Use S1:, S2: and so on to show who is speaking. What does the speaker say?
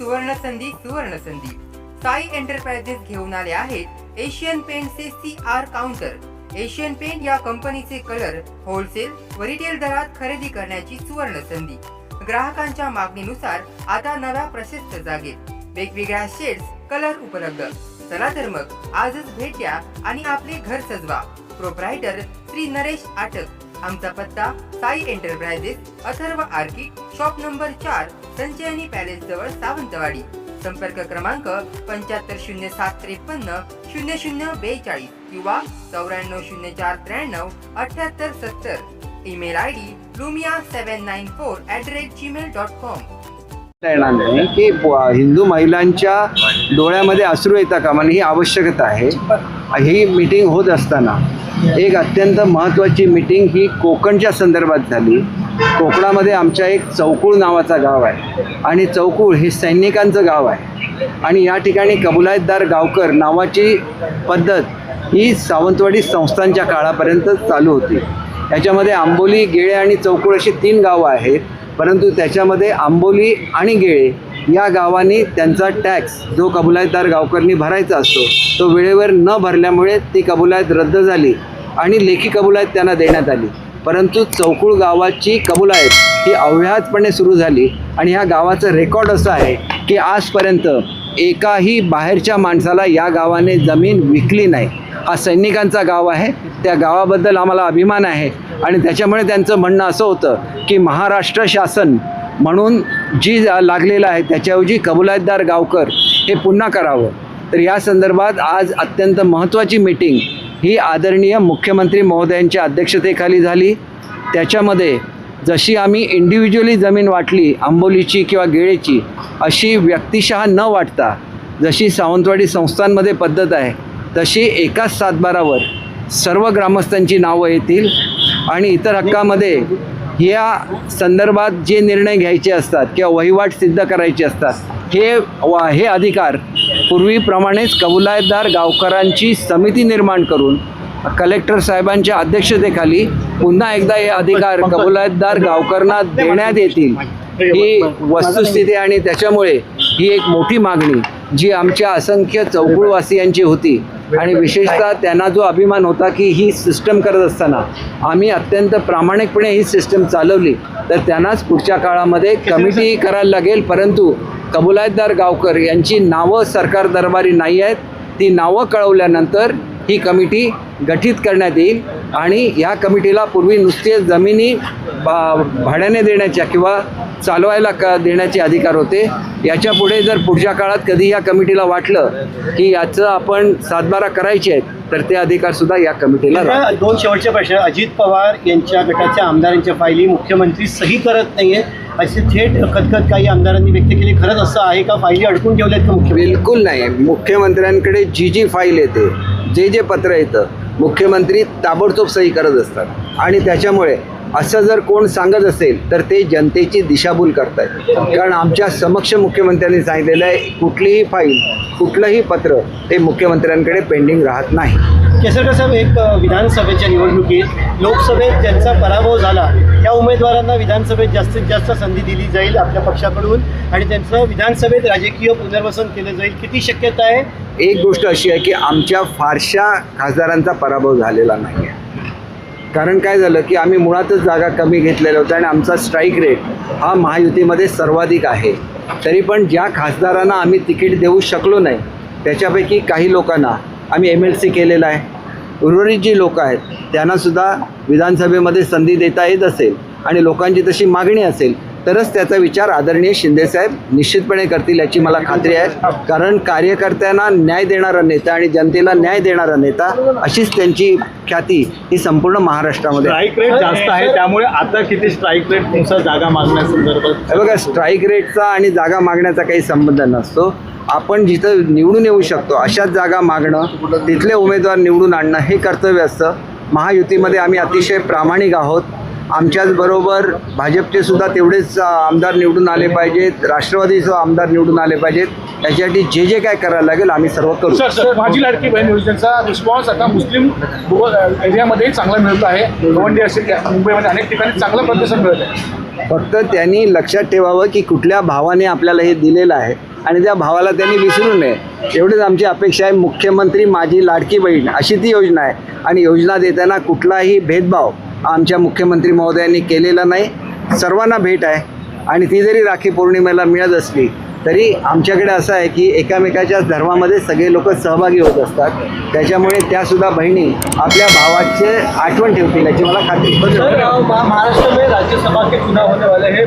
S1: सुवर्ण संधी सुवर्ण संधी. साई एंटरप्राइजेस घेऊन आले आहेत Asian पेंटचे C R counter Asian paint या कंपनीचे कलर होलसेल व रिटेल दरात खरेदी करण्याची सुवर्ण संधी. ग्राहकांच्या मागणीनुसार आता नव्या प्रशस्त जागेत वेगवेगळ्या शेड्स कलर उपलब्ध. चला तर मग आजच भेट द्या आणि आपले घर सजवा. प्रोप्रायटर श्री नरेश आटक. आमचा पत्ता Sai enterprises Atharva arcade shop number चार संचयनी पॅलेस जवळ सावंतवाडी. संपर्क क्रमांक पंच्याहत्तर शून्य सात त्रेपन्न शून्य शून्य बेचाळीस किंवा चौऱ्याण्णव शून्य चार त्र्याण्णव अठ्याहत्तर सत्तर. Email I D Lumia seven nine four at the rate Gmail dot com.
S2: येणार नाही. की प- हिंदू महिलांच्या डोळ्यामध्ये अश्रू येता का? म्हणजे ही आवश्यकता आहे. ही मीटिंग होत असताना एक अत्यंत महत्त्वाची मीटिंग ही कोकणच्या संदर्भात झाली. कोकणामध्ये आमच्या एक चौकुळ नावाचा गाव आहे. आणि चौकुळ हे सैनिकांचं गाव आहे. आणि या ठिकाणी कबुलायतदार गावकर नावाची पद्धत ही सावंतवाडी संस्थांच्या काळापर्यंत चालू होती. याच्यामध्ये आंबोली गेळे आणि चौकुळ अशी तीन गावं आहेत. परंतु त्याच्यामध्ये आंबोली आणि गेळे या गावांनी त्यांचा टॅक्स जो कबुलायतदार गावकरनी भरायचा असतो तो वेळेवर न भरल्यामुळे ती कबुलायत रद्द झाली आणि लेखी कबुलायत त्यांना देण्यात आली. परंतु चौकुळ गावाची कबुलायत ही अव्याहतपणे सुरू झाली आणि ह्या गावाचं रेकॉर्ड असं आहे की आजपर्यंत एकाही बाहेरच्या माणसाला या गावाने जमीन विकली नाही. हा सैनिकांचा गाव आहे. त्या गावाबद्दल आम्हाला अभिमान आहे. आणि त्याच्यामुळे त्यांचं म्हणणं असं होतं की महाराष्ट्र शासन म्हणून जी लागलेलं आहे त्याच्याऐवजी कबुलायतदार गावकर हे पुन्हा करावं. तर या संदर्भात आज अत्यंत महत्त्वाची मीटिंग ही आदरणीय मुख्यमंत्री महोदयांच्या अध्यक्षतेखाली झाली. त्याच्यामध्ये जशी आम्ही इंडिव्हिज्युअली जमीन वाटली आंबोलीची किंवा गेळेची अशी व्यक्तिशः न वाटता जशी सावंतवाडी संस्थांमध्ये पद्धत आहे तशी एकाच सातबारावर सर्व ग्रामस्थांची नावं येतील. आणि इतर हक्कामध्ये या संदर्भात जे निर्णय घ्यायचे असतात किंवा वहिवाट सिद्ध करायचे असतात हे वा हे अधिकार पूर्वीप्रमाणेच कबुलायतदार गावकरांची समिती निर्माण करून कलेक्टर साहेबांच्या अध्यक्षतेखाली पुन्हा एकदा हे अधिकार कबुलायतदार गावकरांना देण्यात येतील. ही वस्तुस्थिती आणि त्याच्यामुळे ही एक मोठी मागणी जी आमच्या असंख्य चौकुळवासियांची होती. आणि विशेषतः त्यांना जो अभिमान होता की ही सिस्टम करत असताना आम्ही अत्यंत प्रामाणिकपणे ही सिस्टम चालवली. तर त्यांनाच पुढच्या काळामध्ये कमिटी करायला लागेल. परंतु कबुलायतदार गावकर यांची नावं सरकार दरबारी नाही आहेत. ती नावं कळवल्यानंतर ही कमिटी गठीत करण्यात येईल. आणि या कमिटीला पूर्वी नुसते जमिनी बा भाड्याने देण्याच्या किंवा चालवायला क देण्याचे अधिकार होते? याच्यापुढे जर पुढच्या काळात कधी या कमिटीला वाटलं की याचं आपण सातबारा करायचे आहेत तर ते अधिकारसुद्धा या कमिटीला
S3: दोन शेवटचे प्रश्न. अजित पवार यांच्या गटाच्या आमदारांच्या फायली मुख्यमंत्री सही करत नाहीये. अशी थेट खतखत काही आमदारांनी व्यक्त केली. खरंच असं आहे का? फायली अडकून ठेवल्यात का मुख्यमंत्री?
S2: बिलकुल नाही. मुख्यमंत्र्यांकडे जी जी फाईल येते जे जे पत्र येतं मुख्यमंत्री ताबडतोब सही करत असतात. आणि त्याच्यामुळे असं जर कोण सांगत असेल तर ते जनतेची दिशाभूल करतायत. कारण आमच्या समक्ष मुख्यमंत्र्यांनी सांगितलेलं आहे कुठलीही फाईल कुठलंही पत्र हे मुख्यमंत्र्यांकडे पेंडिंग राहत नाही.
S3: केसरकर साहेब एक विधानसभेच्या निवडणुकीत लोकसभेत ज्यांचा पराभव झाला त्या उमेदवारांना विधानसभेत जास्तीत जास्त संधी दिली जाईल आपल्या पक्षाकडून आणि त्यांचं विधानसभेत राजकीय पुनर्वसन केलं जाईल. किती शक्यता आहे?
S2: एक गोष्ट अशी आहे की आमच्या फारशा खासदारांचा पराभव झालेला नाही आहे कारण काय झालं की आम्ही मुळातच जागा कमी घेतलेल्या होत्या आणि आमचा स्ट्राईक रेट हा महायुतीमध्ये सर्वाधिक आहे. तरी पण ज्या खासदारांना आम्ही तिकीट देऊ शकलो नाही त्याच्यापैकी काही लोकांना आम्ही एम एल सी केलेला आहे. उर्वरित जी लोकं आहेत त्यांनासुद्धा विधानसभेमध्ये संधी देता येत असेल आणि लोकांची तशी मागणी असेल तरच त्याचा विचार आदरणीय शिंदेसाहेब निश्चितपणे करतील याची मला खात्री आहे. कारण कार्यकर्त्यांना न्याय देणारा नेता आणि जनतेला न्याय देणारा नेता अशीच त्यांची ख्याती ही संपूर्ण महाराष्ट्रामध्ये.
S4: स्ट्राईक रेट जास्त आहे त्यामुळे आता किती स्ट्राईक रेट तुमचा जागा मागण्यासंदर्भात?
S2: बघा स्ट्राईक रेटचा आणि जागा मागण्याचा काही संबंध नसतो. आपण जिथं निवडून येऊ शकतो अशाच जागा मागणं तिथले उमेदवार निवडून आणणं हे कर्तव्य असतं. महायुतीमध्ये आम्ही अतिशय प्रामाणिक आहोत. आमच्याचबरोबर भाजपचे सुद्धा तेवढेच आमदार निवडून आले पाहिजेत राष्ट्रवादीचे आमदार निवडून आले पाहिजेत. त्याच्यासाठी जे जे काय करायला लागेल आम्ही सर्व करू.
S5: सर सर माझी लाडकी बहीण योजनेचा रिस्पॉन्स आता मुस्लिम एरियामध्ये चांगला मिळतो आहे. गवंडी असेल मुंबईमध्ये अनेक ठिकाणी चांगला प्रतिसाद मिळत आहे.
S2: फक्त त्यांनी लक्षात ठेवावं की कुठल्या भावाने आपल्याला हे दिलेलं आहे आणि त्या भावाला त्यांनी विसरू नये. एवढीच आमची अपेक्षा आहे. मुख्यमंत्री माझी लाडकी बहीण अशी ती योजना आहे. आणि योजना देताना कुठलाही भेदभाव आमच्या मुख्यमंत्री महोदयांनी केलेला नाही. सर्वांना भेट आहे. आणि ती जरी राखी पौर्णिमेला मिळत असली तरी आमच्याकडे असं आहे की एकामेकाच्या धर्मामध्ये सगळे लोक सहभागी होत असतात. त्याच्यामुळे त्यासुद्धा बहिणी आपल्या भावाचे आठवण ठेवतील याची मला खात्री.
S4: महाराष्ट्र में राज्यसभा के चुनाव होने वाले हैं.